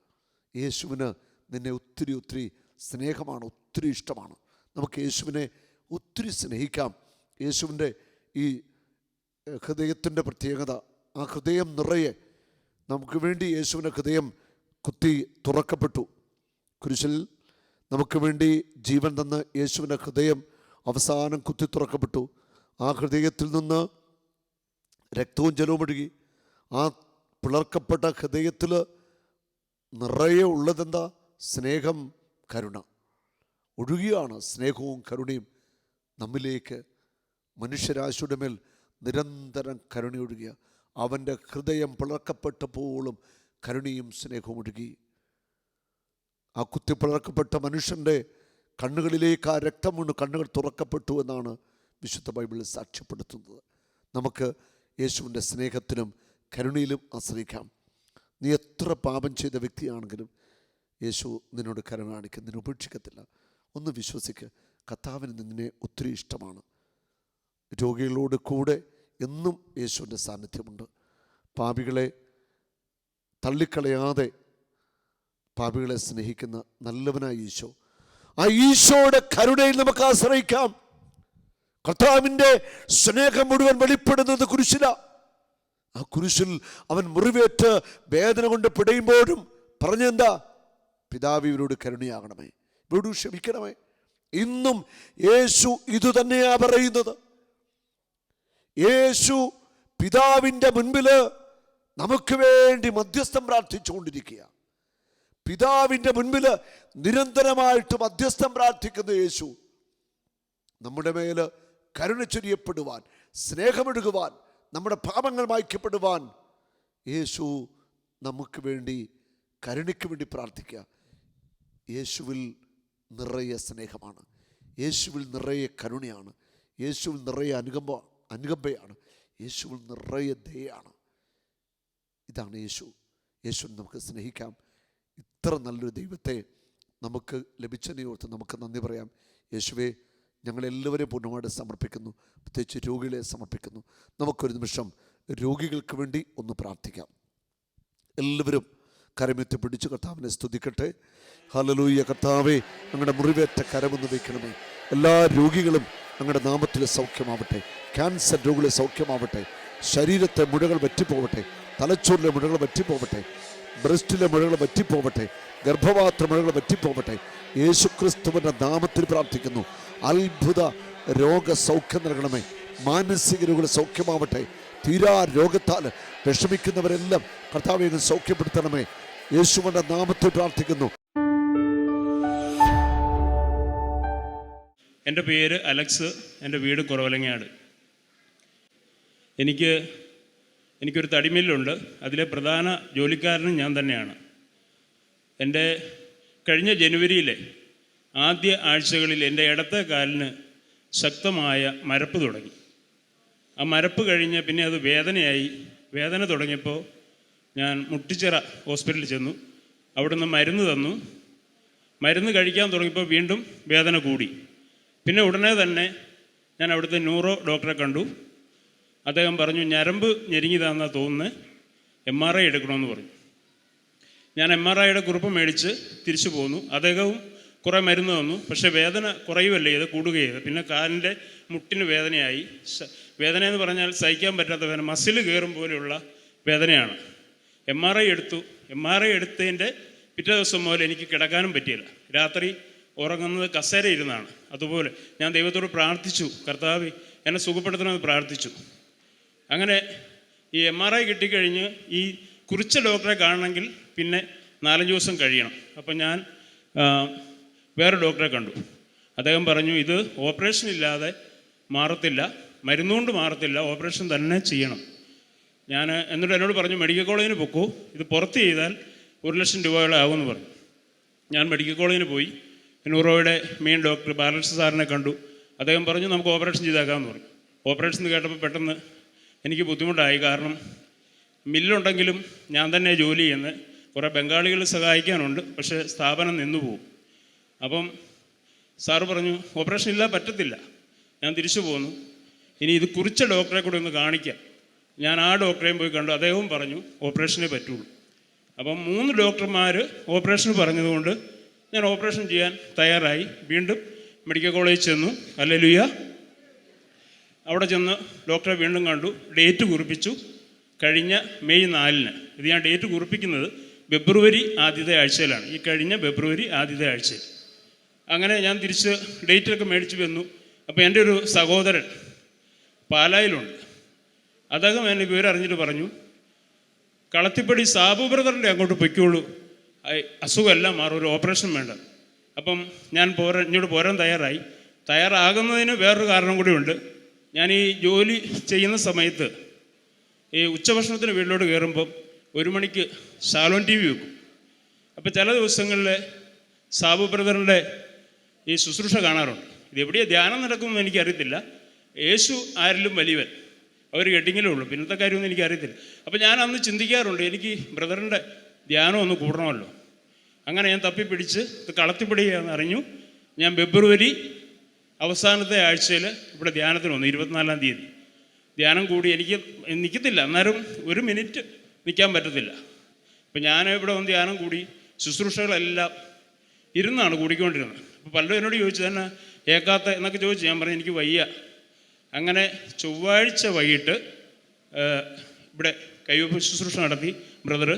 യേശുവിന് നിന്നെ ഒത്തിരി ഒത്തിരി സ്നേഹമാണ് ഒത്തിരി ഇഷ്ടമാണ്. നമുക്ക് യേശുവിനെ ഒത്തിരി സ്നേഹിക്കാം. യേശുവിന്റെ ഈ ഹൃദയത്തിന്റെ പ്രത്യേകത ആ ഹൃദയം നിറയെ നമുക്ക് വേണ്ടി യേശുവിന്റെ ഹൃദയം കുത്തി തുറക്കപ്പെട്ടു. കുരിശിൽ നമുക്ക് വേണ്ടി ജീവൻ തന്ന യേശുവിന്റെ ഹൃദയം അവസാനം കുത്തി തുറക്കപ്പെട്ടു. ആ ഹൃദയത്തിൽ നിന്ന് രക്തവും ജലവും ഒഴുകി ആ പിളർക്കപ്പെട്ട ഹൃദയത്തിൽ നിറയെ ഉള്ളതെന്താ? സ്നേഹം കരുണ. ഒഴുകിയാണ് സ്നേഹവും കരുണയും നമ്മിലേക്ക്. മനുഷ്യരാശിയുടെ മേൽ നിരന്തരം കരുണയൊഴുകിയ അവന്റെ ഹൃദയം പിളർക്കപ്പെട്ടപ്പോഴും കരുണയും സ്നേഹവും ഒഴുകി. ആ കുത്തി പിളർക്കപ്പെട്ട മനുഷ്യന്റെ കണ്ണുകളിലേക്ക് ആ രക്തം കണ്ണുകൾ തുറക്കപ്പെട്ടു എന്നാണ് വിശുദ്ധ ബൈബിളിൽ സാക്ഷ്യപ്പെടുത്തുന്നത്. നമുക്ക് യേശുവിന്റെ സ്നേഹത്തിലും കരുണയിലും ആശ്രയിക്കാം. നീ എത്ര പാപം ചെയ്ത വ്യക്തിയാണെങ്കിലും യേശു നിന്നോട് കരുണ കാണിക്കും. നിന്നെ ഉപേക്ഷിക്കത്തില്ല. ഒന്ന് വിശ്വസിക്ക്. കർത്താവിന് നിന്നെ ഒത്തിരി ഇഷ്ടമാണ്. രോഗികളോട് കൂടെ എന്നും യേശുവിന്റെ സാന്നിധ്യമുണ്ട്. പാപികളെ തള്ളിക്കളയാതെ പാപികളെ സ്നേഹിക്കുന്ന നല്ലവനായ ഈശോ. ആ ഈശോയുടെ കരുണയിൽ നമുക്ക് ആശ്രയിക്കാം. കർത്താവിന്റെ സ്നേഹം മുഴുവൻ വെളിപ്പെടുന്നത് കുരിശില. ആ കുരിശിൽ അവൻ മുറിവേറ്റ് വേദന കൊണ്ട് പിടയുമ്പോഴും പറഞ്ഞെന്താ? പിതാവ് ഇവരോട് കരുണയാകണമേ ഇവരോട് ക്ഷമിക്കണമേ. ഇന്നും യേശു ഇതുതന്നെയാ പറയുന്നത്. യേശു പിതാവിന്റെ മുൻപിൽ നമുക്ക് വേണ്ടി മധ്യസ്ഥം പ്രാർത്ഥിച്ചുകൊണ്ടിരിക്കുക പിതാവിന്റെ മുൻപിൽ നിരന്തരമായിട്ട് മധ്യസ്ഥം പ്രാർത്ഥിക്കുന്ന യേശു നമ്മുടെ മേൽ കരുണ ചൊരിയപ്പെടുവാൻ സ്നേഹമെടുക്കുവാൻ നമ്മുടെ പാപങ്ങൾ മായ്ക്കപ്പെടുവാൻ യേശു നമുക്ക് വേണ്ടി കരുണയ്ക്ക് വേണ്ടി പ്രാർത്ഥിക്കുക. യേശുവിൽ നിറയെ സ്നേഹമാണ്. യേശുവിൽ നിറയെ കരുണയാണ്. യേശുവിൽ നിറയെ അനുകമ്പ അനുകമ്പയാണ്. യേശുവിൽ നിറയെ ദയാണ് ഇതാണ് യേശു. യേശു നമുക്ക് സ്നേഹിക്കാം. ഇത്ര നല്ലൊരു ദൈവത്തെ നമുക്ക് ലഭിച്ചതിനെ ഓർത്ത് നമുക്ക് നന്ദി പറയാം. യേശുവെ ഞങ്ങളെല്ലാവരെയും പൂർണമായിട്ട് സമർപ്പിക്കുന്നു. പ്രത്യേകിച്ച് രോഗികളെ സമർപ്പിക്കുന്നു. നമുക്കൊരു നിമിഷം രോഗികൾക്ക് വേണ്ടി ഒന്ന് പ്രാർത്ഥിക്കാം. എല്ലാവരും കരമെത്തി പിടിച്ചു കർത്താവിനെ സ്തുതിക്കട്ടെ. ഹലലൂയ കർത്താവെ ഞങ്ങളുടെ മുറിവേറ്റ കരമൊന്ന് വയ്ക്കണമേ. എല്ലാ രോഗികളും ഞങ്ങളുടെ നാമത്തിൽ സൗഖ്യമാവട്ടെ. ക്യാൻസർ രോഗികളെ സൗഖ്യമാവട്ടെ. ശരീരത്തെ മുഴകൾ വറ്റിപ്പോവട്ടെ. തലച്ചോറിലെ മുഴകൾ വറ്റിപ്പോവട്ടെ. ബ്രസ്റ്റിലെ മുഴകൾ വറ്റിപ്പോവട്ടെ. ഗർഭപാത്ര മുഴകൾ വറ്റിപ്പോവട്ടെ. യേശുക്രിസ്തുവിന്റെ നാമത്തിൽ പ്രാർത്ഥിക്കുന്നു. അത്ഭുത രോഗസൗഖ്യം നൽകണമേ. മാനസിക രോഗികൾ സൗഖ്യമാവട്ടെ. തീരാ രോഗത്താൽ വിഷമിക്കുന്നവരെല്ലാം കർത്താവെ സൗഖ്യപ്പെടുത്തണമേ. യേശുവിന്റെ നാമത്തിൽ പ്രാർത്ഥിക്കുന്നു. എന്റെ പേര് അലക്സ്. എന്റെ വീട് കുറവലങ്ങാട്. എനിക്ക് എനിക്കൊരു തടിമില്ലുണ്ട്. അതിലെ പ്രധാന ജോലിക്കാരനും ഞാൻ തന്നെയാണ്. എന്റെ കഴിഞ്ഞ ജനുവരിയിലെ ആദ്യ ആഴ്ചകളിൽ എന്റെ ഇടത്തെ കാലിന് ശക്തമായ മരപ്പ് തുടങ്ങി. ആ മരപ്പ് കഴിഞ്ഞ് പിന്നെ അത് വേദനയായി. വേദന തുടങ്ങിയപ്പോൾ ഞാൻ മുട്ടിച്ചിറ ഹോസ്പിറ്റലിൽ ചെന്നു. അവിടുന്ന് മരുന്ന് തന്നു. മരുന്ന് കഴിക്കാൻ തുടങ്ങിയപ്പോൾ വീണ്ടും വേദന കൂടി. പിന്നെ ഉടനെ തന്നെ ഞാൻ അവിടുത്തെ ന്യൂറോ ഡോക്ടറെ കണ്ടു. അദ്ദേഹം പറഞ്ഞു ഞരമ്പ് ഞെരുങ്ങിയതാണെന്നാണ് തോന്നുന്നത് എം ആർ ഐ എടുക്കണമെന്ന് പറഞ്ഞു. ഞാൻ എം ആർ ഐയുടെ കുറിപ്പ് മേടിച്ച് തിരിച്ചു പോന്നു. അദ്ദേഹവും കുറേ മരുന്ന് തന്നു. പക്ഷേ വേദന കുറയുമല്ല ചെയ്ത് കൂടുകയത്? പിന്നെ കാലിന്റെ മുട്ടിന് വേദനയായി. വേദന എന്ന് പറഞ്ഞാൽ സഹിക്കാൻ പറ്റാത്ത വേദന. മസിൽ കയറും പോലെയുള്ള വേദനയാണ്. എം ആർ ഐ എടുത്തു. എം ആർ ഐ എടുത്തതിന്റെ പിറ്റേ ദിവസം മുതൽ എനിക്ക് കിടക്കാനും പറ്റിയില്ല. രാത്രി ഉറങ്ങുന്നത് കസേര ഇരുന്നാണ്. അതുപോലെ ഞാൻ ദൈവത്തോട് പ്രാർത്ഥിച്ചു. കർത്താവ് എന്നെ സുഖപ്പെടുത്തണമെന്ന് പ്രാർത്ഥിച്ചു. അങ്ങനെ ഈ എം ആർ ഐ കിട്ടിക്കഴിഞ്ഞ് ഈ കുറിച്ച ഡോക്ടറെ കാണണമെങ്കിൽ പിന്നെ നാലഞ്ച് ദിവസം കഴിയണം. അപ്പം ഞാൻ വേറെ ഡോക്ടറെ കണ്ടു. അദ്ദേഹം പറഞ്ഞു ഇത് ഓപ്പറേഷൻ ഇല്ലാതെ മാറത്തില്ല. മരുന്നുകൊണ്ട് മാറത്തില്ല. ഓപ്പറേഷൻ തന്നെ ചെയ്യണം. ഞാൻ എന്നിട്ട് എന്നോട് പറഞ്ഞു മെഡിക്കൽ കോളേജിന് പൊക്കൂ. ഇത് പുറത്ത് ചെയ്താൽ ഒരു ലക്ഷം രൂപയോളം ആകുമെന്ന് പറഞ്ഞു. ഞാൻ മെഡിക്കൽ കോളേജിന് പോയി. നൂറോയുടെ മെയിൻ ഡോക്ടർ ബാലൻസ് സാറിനെ കണ്ടു. അദ്ദേഹം പറഞ്ഞു നമുക്ക് ഓപ്പറേഷൻ ചെയ്താക്കാമെന്ന് പറഞ്ഞു. ഓപ്പറേഷൻ എന്ന് കേട്ടപ്പോൾ പെട്ടെന്ന് എനിക്ക് ബുദ്ധിമുട്ടായി. കാരണം മില്ലുണ്ടെങ്കിലും ഞാൻ തന്നെ ജോലി ചെയ്യുന്നത്. കുറേ ബംഗാളികൾ സഹായിക്കാനുണ്ട്. പക്ഷേ സ്ഥാപനം നിന്നു പോകും അപ്പം സാറ് പറഞ്ഞു ഓപ്പറേഷൻ ഇല്ല പറ്റത്തില്ല. ഞാൻ തിരിച്ചു പോന്നു. ഇനി ഇത് കുറിച്ച ഡോക്ടറെ കൂടെ ഒന്ന് കാണിക്കാം. ഞാൻ ആ ഡോക്ടറെയും പോയി കണ്ടു. അദ്ദേഹവും പറഞ്ഞു ഓപ്പറേഷനേ പറ്റുള്ളൂ. അപ്പം മൂന്ന് ഡോക്ടർമാർ ഓപ്പറേഷൻ പറഞ്ഞതുകൊണ്ട് ഞാൻ ഓപ്പറേഷൻ ചെയ്യാൻ തയ്യാറായി. വീണ്ടും മെഡിക്കൽ കോളേജിൽ ചെന്നു. അല്ലെലുയ. അവിടെ ചെന്ന് ഡോക്ടറെ വീണ്ടും കണ്ടു. ഡേറ്റ് കുറിപ്പിച്ചു. കഴിഞ്ഞ മെയ് നാലിന്. ഇത് ഞാൻ ഡേറ്റ് കുറിപ്പിക്കുന്നത് ഫെബ്രുവരി ആദ്യത്തെ ആഴ്ചയിലാണ്. ഈ കഴിഞ്ഞ ഫെബ്രുവരി ആദ്യത്തെ ആഴ്ചയിൽ. അങ്ങനെ ഞാൻ തിരിച്ച് ഡേറ്റൊക്കെ മേടിച്ച് വന്നു. അപ്പോൾ എന്റെ ഒരു സഹോദരൻ പാലായിലുണ്ട്. അദ്ദേഹം എന്നെ വിവരം അറിഞ്ഞിട്ട് പറഞ്ഞു കളത്തിപ്പടി സാബു ബ്രദറിന്റെ അങ്ങോട്ട് പൊയ്ക്കോളൂ. അസുഖമെല്ലാം മാറും ഒരു ഓപ്പറേഷൻ വേണ്ട. അപ്പം ഞാൻ പോരാൻ ഇങ്ങോട്ട് പോരാൻ തയ്യാറായി. തയ്യാറാകുന്നതിന് വേറൊരു കാരണം കൂടിയുണ്ട് ഞാൻ ഈ ജോലി ചെയ്യുന്ന സമയത്ത് ഈ ഉച്ചഭക്ഷണത്തിന് വീട്ടിലോട്ട് കയറുമ്പം ഒരു മണിക്ക് സാലോൺ ടി വി വെക്കും. അപ്പോൾ ചില ദിവസങ്ങളിൽ സാബു ബ്രദറിന്റെ ഈ ശുശ്രൂഷ കാണാറുണ്ട്. ഇത് എവിടെയാണ് ധ്യാനം നടക്കുമെന്ന് എനിക്കറിയത്തില്ല. യേശു ആരിലും വലിയവൻ. അവർ കെട്ടിങ്ങിലേ ഉള്ളൂ. പിന്നത്തെ കാര്യമൊന്നും എനിക്കറിയത്തില്ല. അപ്പോൾ ഞാൻ അന്ന് ചിന്തിക്കാറുണ്ട് എനിക്ക് ബ്രദറിന്റെ ധ്യാനം ഒന്ന് കൂടണമല്ലോ. അങ്ങനെ ഞാൻ തപ്പിപ്പിടിച്ച് ഇത് കളത്തിപ്പിടിയാന്ന് അറിഞ്ഞു. ഞാൻ ഫെബ്രുവരി അവസാനത്തെ ആഴ്ചയിൽ ഇവിടെ ധ്യാനത്തിന് വന്നു ഇരുപത്തിനാലാം തീയതി. ധ്യാനം കൂടി എനിക്ക് നിൽക്കത്തില്ല അന്നേരം ഒരു മിനിറ്റ് നിൽക്കാൻ പറ്റത്തില്ല. അപ്പം ഞാൻ ഇവിടെ വന്ന് ധ്യാനം കൂടി ശുശ്രൂഷകളെല്ലാം ഇരുന്നാണ് കൂടിക്കൊണ്ടിരുന്നത്. അപ്പോൾ പലരും എന്നോട് ചോദിച്ചു തന്നെ ഏക്കാത്ത? എന്നൊക്കെ ചോദിച്ചു. ഞാൻ പറഞ്ഞു എനിക്ക് വയ്യ. അങ്ങനെ ചൊവ്വാഴ്ച വൈകിട്ട് ഇവിടെ കൈവപ്പ് ശുശ്രൂഷ നടത്തി ബ്രദർ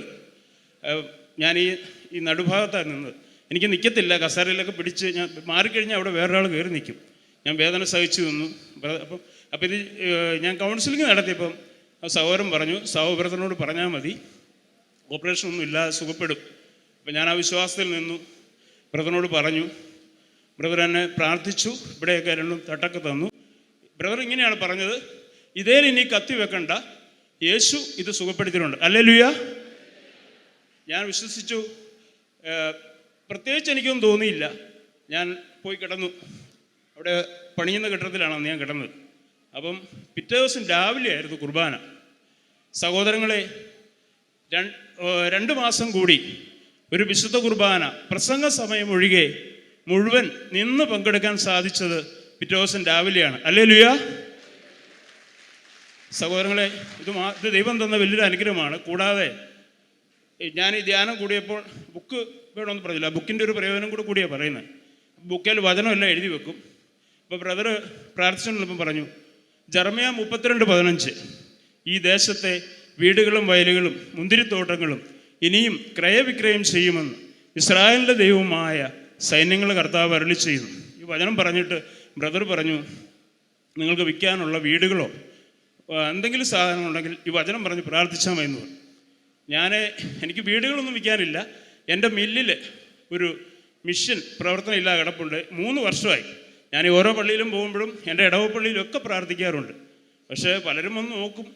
ഞാൻ ഈ ഈ നടുഭാഗത്താണ് നിന്നത് എനിക്ക് നിൽക്കത്തില്ല കസേരയിലൊക്കെ പിടിച്ച് ഞാൻ മാറിക്കഴിഞ്ഞാൽ അവിടെ വേറൊരാൾ കയറി നിൽക്കും. ഞാൻ വേദന സഹിച്ചു നിന്നു അപ്പം അപ്പം ഇത് ഞാൻ കൗൺസിലിംഗ് നടത്തിയപ്പം സഹോദരൻ പറഞ്ഞു സഹോദരത്തിനോട് പറഞ്ഞാൽ മതി. ഓപ്പറേഷൻ ഒന്നും ഇല്ലാതെ സുഖപ്പെടും. അപ്പം ഞാൻ ആ വിശ്വാസത്തിൽ നിന്നു. ബ്രദറിനോട് പറഞ്ഞു ബ്രദർ എന്നെ പ്രാർത്ഥിച്ചു. ഇവിടെയൊക്കെ രണ്ടും തട്ടൊക്കെ തന്നു. ബ്രദർ ഇങ്ങനെയാണ് പറഞ്ഞത്. ഇതേ ഇനി കത്തി വെക്കണ്ട. യേശു ഇത് സുഖപ്പെടുത്തിയിട്ടുണ്ട്. അല്ലേ ലുയ ഞാൻ വിശ്വസിച്ചു. പ്രത്യേകിച്ച് എനിക്കൊന്നും തോന്നിയില്ല. ഞാൻ പോയി കിടന്നു. അവിടെ പണിയുന്ന കെട്ടിടത്തിലാണ് ഞാൻ കിടന്നത്. അപ്പം പിറ്റേ ദിവസം രാവിലെ ആയിരുന്നു കുർബാന. സഹോദരങ്ങളെ രണ്ട് മാസം കൂടി ഒരു വിശുദ്ധ കുർബാന പ്രസംഗ സമയം ഒഴികെ മുഴുവൻ നിന്ന് പങ്കെടുക്കാൻ സാധിച്ചത് പിറ്റേ ദിവസം രാവിലെയാണ്. അല്ലേ ലുയ സഹോദരങ്ങളെ ഇത് മാ ഇത് ദൈവം തന്ന വലിയൊരു അനുഗ്രഹമാണ്. കൂടാതെ ഞാൻ ഈ ധ്യാനം കൂടിയപ്പോൾ ബുക്ക് വേണമെന്ന് പറഞ്ഞില്ല. ബുക്കിന്റെ ഒരു പ്രയോജനം കൂടെ കൂടിയാണ് പറയുന്നത്. ബുക്കിൽ വചനമെല്ലാം എഴുതി വെക്കും. അപ്പോൾ ബ്രദർ പ്രാർത്ഥിച്ചുകൊണ്ടിപ്പം പറഞ്ഞു ജർമ്മയ മുപ്പത്തിരണ്ട് പതിനഞ്ച്. ഈ ദേശത്തെ വീടുകളും വയലുകളും മുന്തിരിത്തോട്ടങ്ങളും ഇനിയും ക്രയവിക്രയം ചെയ്യുമെന്ന് ഇസ്രായേലിന്റെ ദൈവമായ സൈന്യങ്ങൾ കർത്താവ് അരളി ചെയ്യുന്നു ഈ വചനം പറഞ്ഞിട്ട് ബ്രദർ പറഞ്ഞു നിങ്ങൾക്ക് വിൽക്കാനുള്ള വീടുകളോ എന്തെങ്കിലും സാധനമുണ്ടെങ്കിൽ ഈ വചനം പറഞ്ഞ് പ്രാർത്ഥിച്ചാൽ മതി എന്ന് പറഞ്ഞു. ഞാൻ എനിക്ക് വീടുകളൊന്നും വിൽക്കാനില്ല. എന്റെ മില്ലിൽ ഒരു മിഷൻ പ്രവർത്തനം ഇല്ലാതെ കിടപ്പുണ്ട്. മൂന്ന് വർഷമായി. ഞാൻ ഓരോ പള്ളിയിലും പോകുമ്പോഴും എന്റെ ഇടവ പള്ളിയിലും ഒക്കെ പ്രാർത്ഥിക്കാറുണ്ട്. പക്ഷേ പലരും ഒന്ന് നോക്കും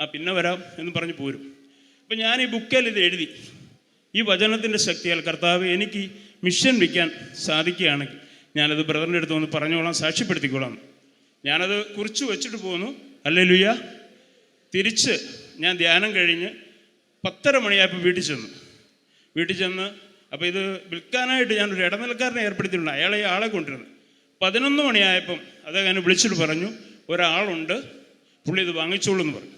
ആ പിന്നെ വരാം എന്ന് പറഞ്ഞ് പോരും. അപ്പം ഞാൻ ഈ ബുക്കിൽ ഇത് എഴുതി. ഈ വചനത്തിന്റെ ശക്തിയാൽ കർത്താവ് എനിക്ക് മിഷൻ വയ്ക്കാൻ സാധിക്കുകയാണെങ്കിൽ ഞാനത് ബ്രദറിന്റെ അടുത്ത് വന്ന് പറഞ്ഞോളാം സാക്ഷ്യപ്പെടുത്തിക്കോളാം. ഞാനത് കുറിച്ച് വെച്ചിട്ട് പോന്നു അല്ലേ ലുയ്യ തിരിച്ച് ഞാൻ ധ്യാനം കഴിഞ്ഞ് പത്തര മണിയായപ്പോൾ വീട്ടിൽ ചെന്നു. വീട്ടിൽ ചെന്ന് അപ്പോൾ ഇത് വിൽക്കാനായിട്ട് ഞാനൊരു ഇടനിലക്കാരനെ ഏർപ്പെടുത്തിയിട്ടുണ്ട്. അയാളെ ആളെ കൊണ്ടിരുന്നു പതിനൊന്ന് മണിയായപ്പം അദ്ദേഹം എന്നെ വിളിച്ചിട്ട് പറഞ്ഞു ഒരാളുണ്ട്. പുള്ളി ഇത് വാങ്ങിച്ചോളൂ എന്ന് പറഞ്ഞു.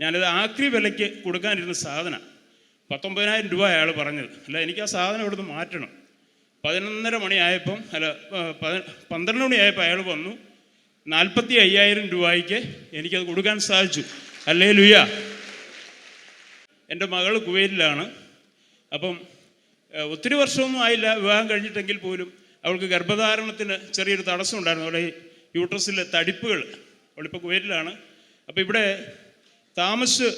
ഞാനിത് ആക്രി വിലയ്ക്ക് കൊടുക്കാനിരുന്ന സാധനം പത്തൊമ്പതിനായിരം രൂപ അയാൾ പറഞ്ഞത്. അല്ല എനിക്ക് ആ സാധനം ഇവിടുന്ന് മാറ്റണം. പതിനൊന്നര മണിയായപ്പം അല്ല പന്ത്രണ്ട് മണിയായപ്പോൾ അയാൾ വന്നു. നാൽപ്പത്തി അയ്യായിരം രൂപയ്ക്ക് എനിക്കത് കൊടുക്കാൻ സാധിച്ചു. അല്ലേ ലുയ എന്റെ മകൾ കുവൈറ്റിലാണ്. അപ്പം ഒത്തിരി വർഷമൊന്നും ആയില്ല. വിവാഹം കഴിഞ്ഞിട്ടെങ്കിൽ പോലും അവൾക്ക് ഗർഭധാരണത്തിന് ചെറിയൊരു തടസ്സം ഉണ്ടായിരുന്നു അവളുടെ യൂട്രസിലെ തടിപ്പുകൾ. അവളിപ്പോൾ കുവൈറ്റിലാണ്. അപ്പോൾ ഇവിടെ താമസ്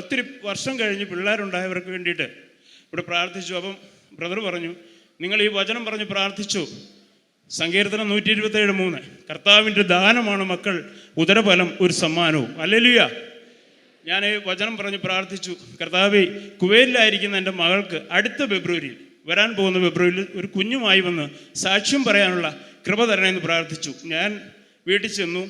ഒത്തിരി വർഷം കഴിഞ്ഞ് പിള്ളേരുണ്ടായവർക്ക് വേണ്ടിയിട്ട് ഇവിടെ പ്രാർത്ഥിച്ചു. അപ്പം ബ്രദർ പറഞ്ഞു നിങ്ങൾ ഈ വചനം പറഞ്ഞ് പ്രാർത്ഥിച്ചു. സങ്കീർത്തനം നൂറ്റി ഇരുപത്തേഴ് മൂന്ന്. കർത്താവിന്റെ ദാനമാണ് മക്കൾ ഉദരഫലം ഒരു സമ്മാനവും. അല്ലെലുയ. ഞാൻ വചനം പറഞ്ഞ് പ്രാർത്ഥിച്ചു. കർത്താവ് കുവേലിലായിരിക്കുന്ന എന്റെ മകൾക്ക് അടുത്ത ഫെബ്രുവരിയിൽ വരാൻ പോകുന്ന ഫെബ്രുവരിയിൽ ഒരു കുഞ്ഞുമായി വന്ന് സാക്ഷ്യം പറയാനുള്ള കൃപ തരണമെന്ന് പ്രാർത്ഥിച്ചു. ഞാൻ വീട്ടിൽ ചെന്നു.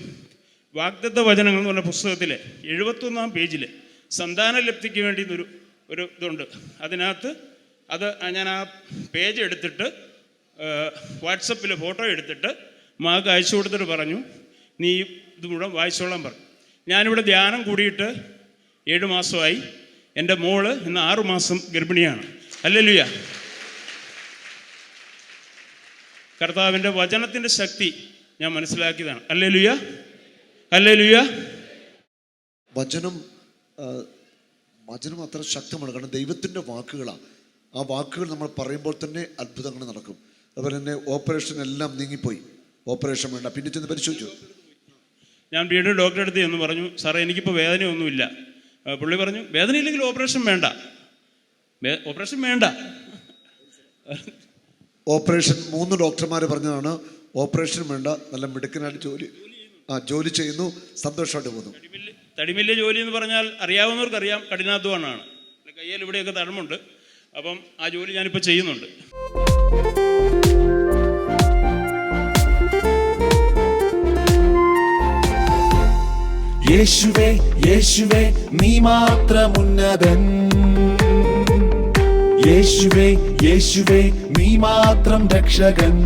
വാഗ്ദത്ത വചനങ്ങൾ എന്ന് പറഞ്ഞ പുസ്തകത്തിലെ എഴുപത്തൊന്നാം പേജിൽ സന്താനലബ്ധിക്ക് വേണ്ടി ഒരു ഒരു ഇതുണ്ട്. അതിനകത്ത് അത് ഞാൻ ആ പേജ് എടുത്തിട്ട് വാട്സപ്പിൽ ഫോട്ടോ എടുത്തിട്ട് മകൾക്ക് അയച്ചു കൊടുത്തിട്ട് പറഞ്ഞു നീ ഇത് മുഴുവൻ വായിച്ചോളാൻ പറഞ്ഞു ഞാനിവിടെ ധ്യാനം കൂടിയിട്ട് ഏഴ് മാസമായി. എന്റെ മോൾ ഇന്ന് ആറു മാസം ഗർഭിണിയാണ്. അല്ലല്ലുയ കർത്താവിന്റെ വചനത്തിന്റെ ശക്തി ഞാൻ മനസ്സിലാക്കിയതാണ്. അല്ലല്ലുയ അല്ലല്ലുയ വചനം വചനം അത്ര ശക്തമാണ്. കാരണം ദൈവത്തിന്റെ വാക്കുകളാണ് ആ വാക്കുകൾ നമ്മൾ പറയുമ്പോൾ തന്നെ അത്ഭുതങ്ങൾ നടക്കും. അതുപോലെ തന്നെ ഓപ്പറേഷൻ എല്ലാം നീങ്ങിപ്പോയി. ഓപ്പറേഷൻ വേണ്ട. പിന്നെ ചെന്ന് പരിശോധിച്ചു. ഞാൻ വീണ്ടും ഡോക്ടറെ അടുത്ത് എന്ന് പറഞ്ഞു സാറേ എനിക്കിപ്പോൾ വേദനയൊന്നുമില്ല. പുള്ളി പറഞ്ഞു വേദന ഇല്ലെങ്കിൽ ഓപ്പറേഷൻ വേണ്ട ഓപ്പറേഷൻ വേണ്ട. ഓപ്പറേഷൻ മൂന്ന് ഡോക്ടർമാർ പറഞ്ഞതാണ് ഓപ്പറേഷൻ വേണ്ട. നല്ല മിടുക്കനായിട്ട് ജോലി ആ ജോലി ചെയ്യുന്നു. സന്തോഷമായിട്ട് പോകുന്നു. തടിമില്ല ജോലി എന്ന് പറഞ്ഞാൽ അറിയാവുന്നവർക്കറിയാം കഠിനാധ്വാനമാണ്. എന്റെ കയ്യിൽ ഇവിടെയൊക്കെ തടമുണ്ട്. അപ്പം ആ ജോലി ഞാനിപ്പോൾ ചെയ്യുന്നുണ്ട്. യേശുവേ യേശുവേ നീ മാത്രം ഉന്നതൻ യേശുവേ യേശുവേ നീ മാത്രം രക്ഷകൻ.